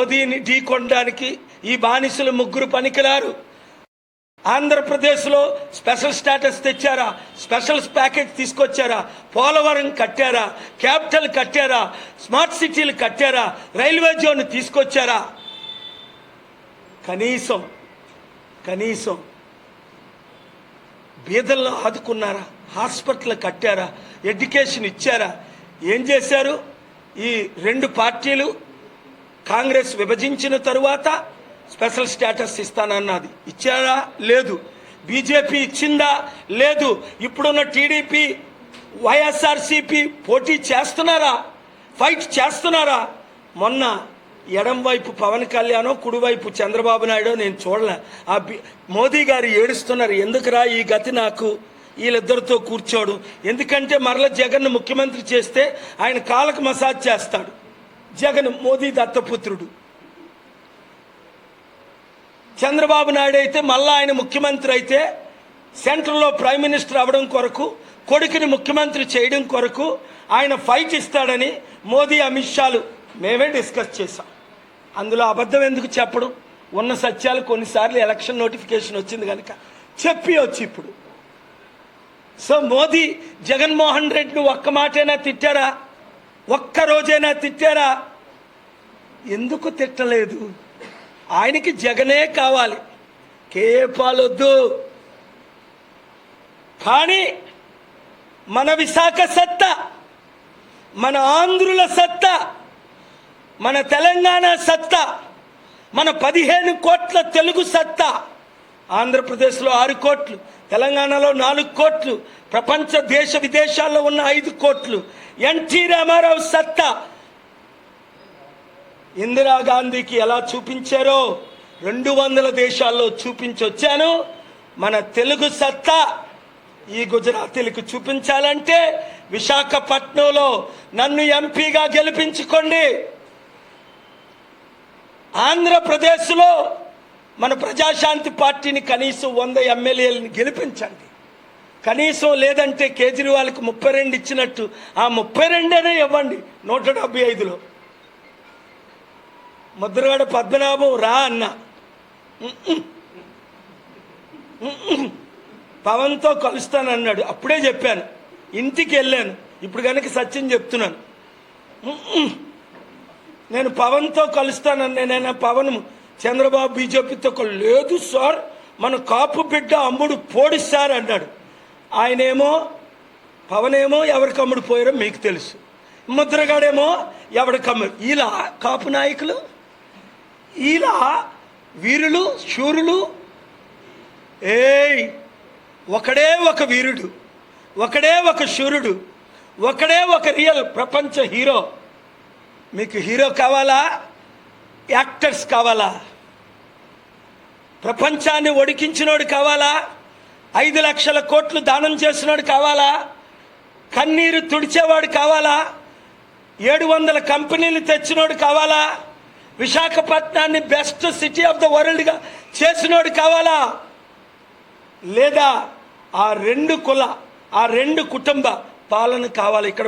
మోదీని ఢీకొనడానికి ఈ బానిసలు ముగ్గురు పనికిరారు. ఆంధ్రప్రదేశ్లో స్పెషల్ స్టేటస్ తెచ్చారా? స్పెషల్ ప్యాకేజ్ తీసుకొచ్చారా? పోలవరం కట్టారా? క్యాపిటల్ కట్టారా? స్మార్ట్ సిటీలు కట్టారా? రైల్వే జోన్ తీసుకొచ్చారా? కనీసం కనీసం బీదల్లో ఆదుకున్నారా? హాస్పిటల్ కట్టారా? ఎడ్యుకేషన్ ఇచ్చారా? ఏం చేశారు? ఈ రెండు పార్టీలు కాంగ్రెస్ విభజించిన తరువాత స్పెషల్ స్టేటస్ ఇస్తానన్నది. ఇచ్చారా? లేదు. బీజేపీ ఇచ్చిందా? లేదు. ఇప్పుడున్న టీడీపీ వైఎస్ఆర్సీపీ పోటీ చేస్తున్నారా? ఫైట్ చేస్తున్నారా? మొన్న ఎడం వైపు పవన్ కళ్యాణ్ కుడివైపు చంద్రబాబు నాయుడు నేను చూడలే. ఆ మోదీ గారు ఏడుస్తున్నారు. ఎందుకురా ఈ గతి నాకు? వీళ్ళిద్దరితో కూర్చోడు. ఎందుకంటే మరల జగన్ ముఖ్యమంత్రి చేస్తే ఆయన కాలకు మసాజ్ చేస్తాడు. జగన్ మోదీ దత్తపుత్రుడు. చంద్రబాబు నాయుడు అయితే మళ్ళా ఆయన ముఖ్యమంత్రి అయితే సెంట్రల్లో ప్రైమ్ మినిస్టర్ అవడం కొరకు కొడుకుని ముఖ్యమంత్రి చేయడం కొరకు ఆయన ఫైట్ ఇస్తాడని మోదీ అమిత్ షాలు మేమే డిస్కస్ చేశాం. అందులో అబద్ధం ఎందుకు చెప్పడం? ఉన్న సత్యాలు కొన్నిసార్లు ఎలక్షన్ నోటిఫికేషన్ వచ్చింది కనుక చెప్పి వచ్చి ఇప్పుడు. సో మోదీ జగన్మోహన్ రెడ్డిని ఒక్క మాటైనా తిట్టారా ఒక్క రోజైనా తిట్టారా? ఎందుకు తిట్టలేదు? ఆయనకి జగనే కావాలి. కేపాలొద్దు. కానీ మన విశాఖ సత్తా మన ఆంధ్రుల సత్తా మన తెలంగాణ సత్తా మన పదిహేను కోట్ల తెలుగు సత్తా ఆంధ్రప్రదేశ్లో ఆరు కోట్లు తెలంగాణలో నాలుగు కోట్లు ప్రపంచ దేశ విదేశాల్లో ఉన్న ఐదు కోట్లు. ఎన్టీ రామారావు సత్తా. ఇందిరాగాంధీకి ఎలా చూపించారో రెండు వందల దేశాల్లో చూపించొచ్చాను. మన తెలుగు సత్తా ఈ గుజరాతీలకు చూపించాలంటే విశాఖపట్నంలో నన్ను ఎంపీగా గెలిపించుకోండి. ఆంధ్రప్రదేశ్లో మన ప్రజాశాంతి పార్టీని కనీసం వంద ఎమ్మెల్యేలను గెలిపించండి. కనీసం లేదంటే కేజ్రీవాల్కి ముప్పై రెండు ఇచ్చినట్టు ఆ ముప్పై రెండేనే ఇవ్వండి నూట డెబ్బై ఐదులో. ముద్రగడ పద్మనాభం రా అన్న. పవన్తో కలుస్తానన్నాడు. అప్పుడే చెప్పాను. ఇంటికి వెళ్ళాను. ఇప్పుడు కనుక సత్యం చెప్తున్నాను. నేను పవన్తో కలుస్తానని నేను పవన్ చంద్రబాబు బీజేపీతో లేదు సార్ మన కాపు బిడ్డ అమ్ముడు పోడి సార్ అన్నాడు. ఆయనేమో పవనేమో ఎవరికి అమ్ముడు పోయారో మీకు తెలుసు. ముద్రగాడేమో ఎవరికి అమ్ముడు ఇలా కాపు నాయకులు ఇలా వీరులు శూరులు. ఏయ్ ఒకడే ఒక వీరుడు ఒకడే ఒక శూరుడు ఒకడే ఒక రియల్ ప్రపంచ హీరో. మీకు హీరో కావాలా? యాక్టర్స్ కావాలా? ప్రపంచాన్ని ఒడికించినోడు కావాలా? ఐదు లక్షల కోట్లు దానం చేసినోడు కావాలా? కన్నీరు తుడిచేవాడు కావాలా? ఏడు వందల కంపెనీలు తెచ్చినోడు కావాలా? విశాఖపట్నాన్ని బెస్ట్ సిటీ ఆఫ్ ద వరల్డ్గా చేసినోడు కావాలా? లేదా ఆ రెండు కుల ఆ రెండు కుటుంబ పాలన కావాలి. ఇక్కడ